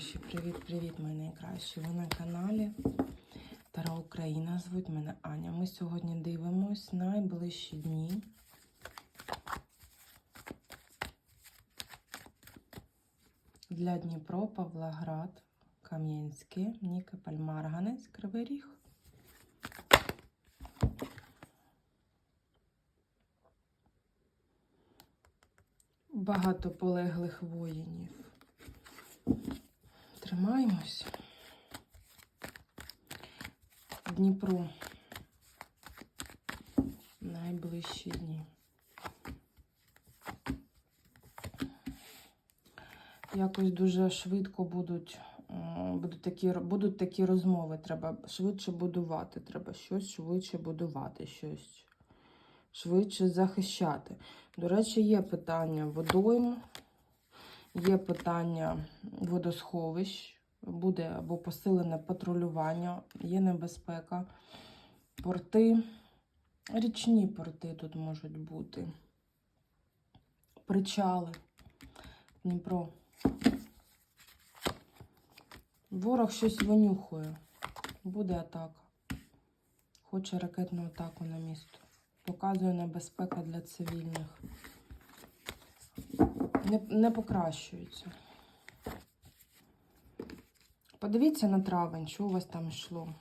найкращі. Привіт-привіт, мої найкращі. Ви на каналі Тара Україна. Звуть мене Аня. Ми сьогодні дивимось найближчі дні. Для Дніпро, Павлоград, Кам'янське, Нікополь, Марганець, Кривий Ріг. Багато полеглих воїнів. Тримаємось. Дніпро. Найближчі дні. Якось дуже швидко будуть, е, будуть, такі, будуть такі розмови. Треба швидше будувати. Треба щось швидше будувати, щось швидше захищати. До речі, є питання водойм, є питання водосховищ, буде або посилене патрулювання, є небезпека. Порти, річні порти тут можуть бути. Причали. Дніпро. Ворог щось винюхує. Буде атака. Хоче ракетну атаку на місто. Показує небезпека для цивільних. Не, не покращується. Подивіться на травень, що у вас там йшло.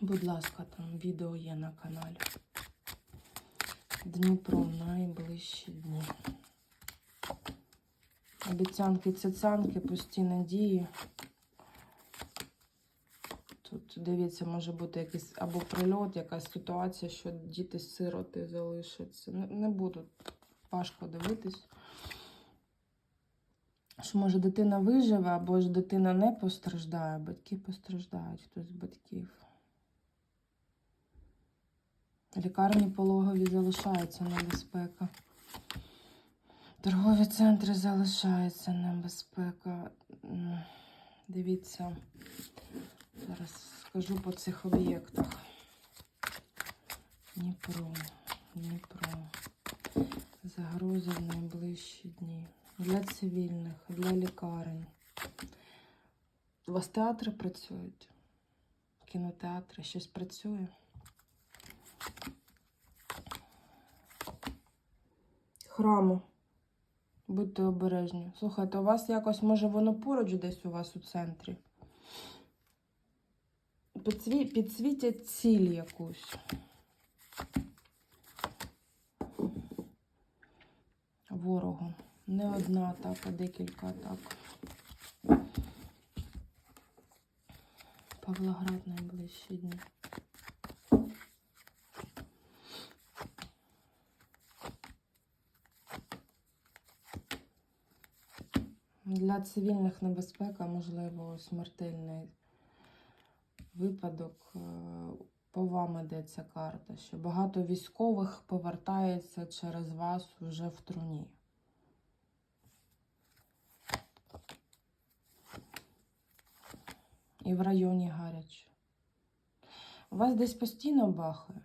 Будь ласка, там відео є на каналі. Дніпро найближчі дні. Обіцянки, цяцянки, пусті надії. Тут, дивіться, може бути якийсь або прильот, якась ситуація, що діти сироти залишаться. Не, не буду важко дивитись. Що може дитина виживе, або ж дитина не постраждає, батьки постраждають, хтось з батьків. Лікарні пологові залишається небезпека. Торгові центри залишається небезпека. Дивіться, зараз скажу по цих об'єктах. Дніпро, Дніпро. Загрози в найближчі дні. Для цивільних, для лікарень. У вас театри працюють? Кінотеатри, щось працює? Храму. Будьте обережні. Слухайте, у вас якось, може, воно поруч десь у вас у центрі? Підсвітять ціль якусь. Ворогу. Не одна атака, декілька атак. Павлоград найближчі дні. Для цивільних небезпека, можливо, смертельний випадок. По вам йдеться карта, що багато військових повертається через вас вже в труні. І в районі гаряче. У вас десь постійно бахає.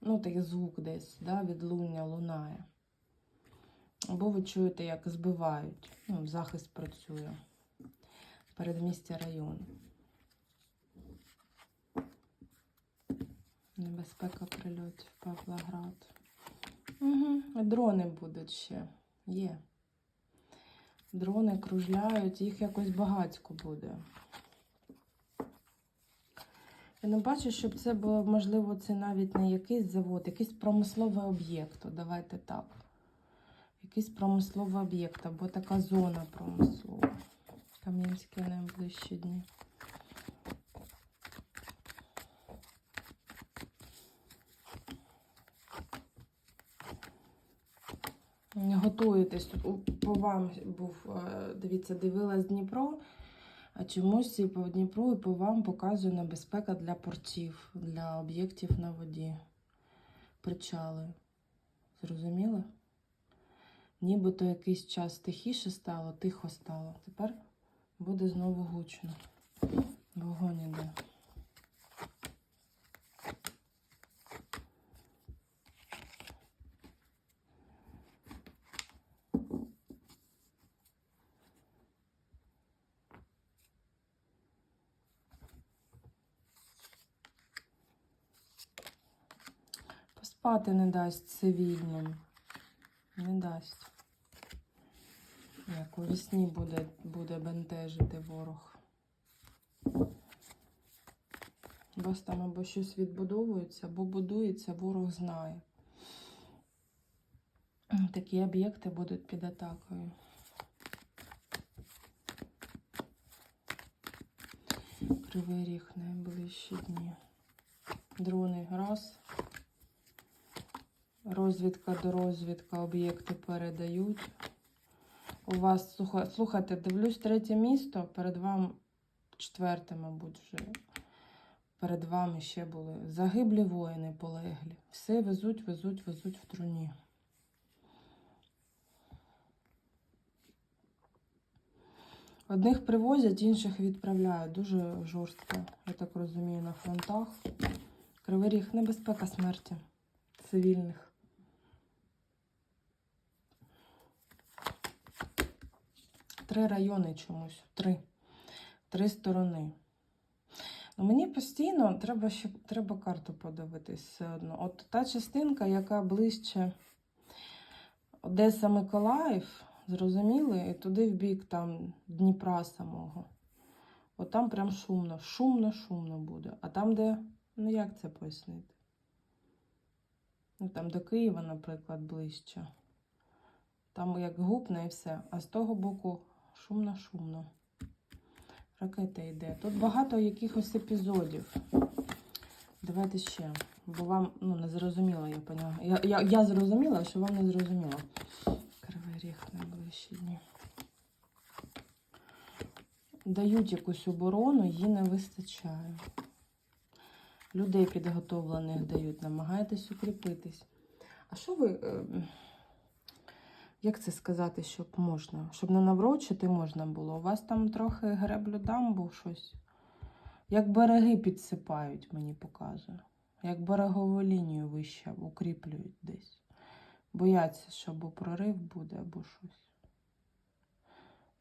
Ну, такий звук десь, да, відлуння лунає. Або ви чуєте, як збивають. Ну, захист працює. Передмістя району. Небезпека прильотів, Павлоград. Угу. Дрони будуть ще. Є. Дрони кружляють, їх якось багатько буде. Я не бачу, щоб це було, можливо, це навіть не якийсь завод, якийсь промисловий об'єкт. Давайте так. Якийсь промисловий об'єкт або така зона промислова. Кам'янські найближчі дні. Готуєтесь тут. По вам був, е, дивіться, дивилась Дніпро, а чомусь і по Дніпру і по вам показує небезпека для портів, для об'єктів на воді. Причали. Зрозуміли? Нібито якийсь час тихіше стало, тихо стало. Тепер буде знову гучно. Вогонь іде. Спати не дасть цивільним. Не дасть. Як у вісні буде, буде бентежити ворог. У вас там або щось відбудовується, або будується, ворог знає. Такі об'єкти будуть під атакою. Кривий ріг найближчі дні. Дрони раз. Розвідка до розвідка об'єкти передають. У вас, слухайте, дивлюсь третє місто, перед вами четверте, мабуть, вже. Перед вами ще були. Загиблі воїни полеглі. Все везуть, везуть, везуть в труні. Одних привозять, інших відправляють. Дуже жорстко, я так розумію, на фронтах. Кривий ріг небезпека смерті цивільних. Три райони чомусь. Три. Три сторони. Ну, мені постійно треба, ще, треба карту подивитись все одно. От та частинка, яка ближче Одеса Миколаїв, зрозуміли, і туди в бік там Дніпра самого. От там прям шумно, шумно, шумно буде. А там, де, ну як це пояснити? Ну, там до Києва, наприклад, ближче. Там як гупне і все. А з того боку шумно-шумно. Ракета йде. Тут багато якихось епізодів. Давайте ще. Бо вам ну, не зрозуміло, я поняла. Я, я, я зрозуміла, що вам не зрозуміло. Кривий ріг найближчі дні. Дають якусь оборону, її не вистачає. Людей підготовлених дають, намагайтесь укріпитись. А що ви. Як це сказати, щоб можна? Щоб не наврочити можна було. У вас там трохи греблю дамбу щось. Як береги підсипають, мені показує. Як берегову лінію вище укріплюють десь. Бояться, що або прорив буде, або щось.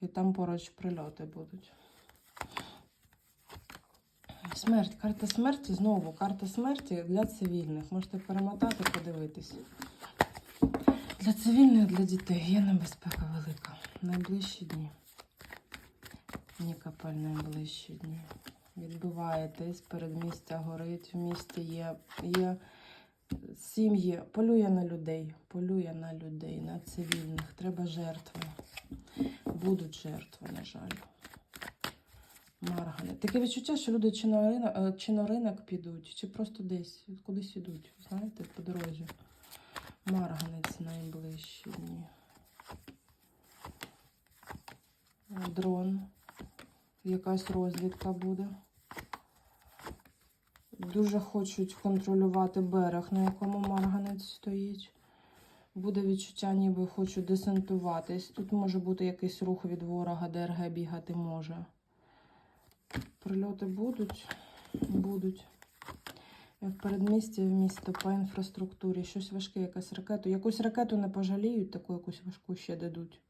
І там поруч прильоти будуть. Смерть. Карта смерті знову. Карта смерті для цивільних. Можете перемотати, подивитись. Для цивільних, для дітей є небезпека велика. Найближчі дні. Нікапель найближчі дні. Відбиваєтесь, передмістя горить, в місті є, є сім'ї, полює на людей, полює на людей, на цивільних. Треба жертви. Будуть жертви, на жаль. Маргани. Таке відчуття, що люди чи на ринок, е, чи на ринок підуть, чи просто десь кудись ідуть, знаєте, по дорозі. Марганець найближчі дні. Дрон. Якась розвідка буде. Дуже хочуть контролювати берег, на якому марганець стоїть. Буде відчуття, ніби хочуть десантуватись. Тут може бути якийсь рух від ворога, ДРГ бігати може. Прильоти будуть? Будуть. В передмісті в місто по інфраструктурі. Щось важке, якась ракету. Якусь ракету не пожаліють, таку якусь важку ще дадуть.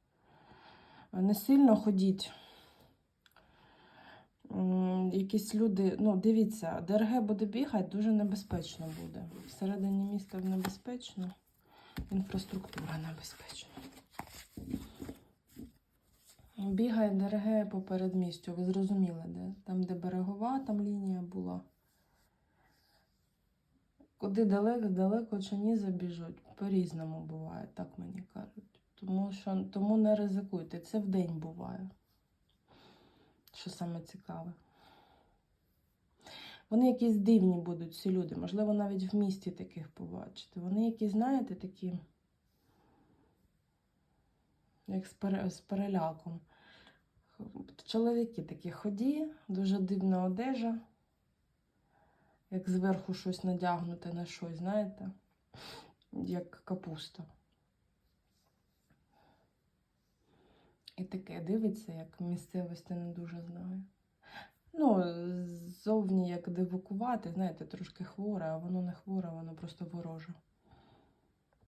Не сильно ходіть. Якісь люди, ну дивіться, ДРГ буде бігати, дуже небезпечно буде. Всередині міста небезпечно, інфраструктура небезпечна. Бігає ДРГ по передмістю, ви зрозуміли, де? Там, де берегова, там лінія була. Куди далеко-далеко чині забіжуть, по-різному буває, так мені кажуть. Тому що тому не ризикуйте. Це вдень буває. Що саме цікаве. Вони якісь дивні будуть, ці люди. Можливо, навіть в місті таких побачите. Вони якісь, знаєте, такі, як з переляком. Чоловіки такі ході, дуже дивна одежа, як зверху щось надягнуте на щось, знаєте, як капуста. І таке дивиться, як місцевості не дуже знаю. Ну, ззовні як дивакувати, знаєте, трошки хворе, а воно не хворе, воно просто вороже.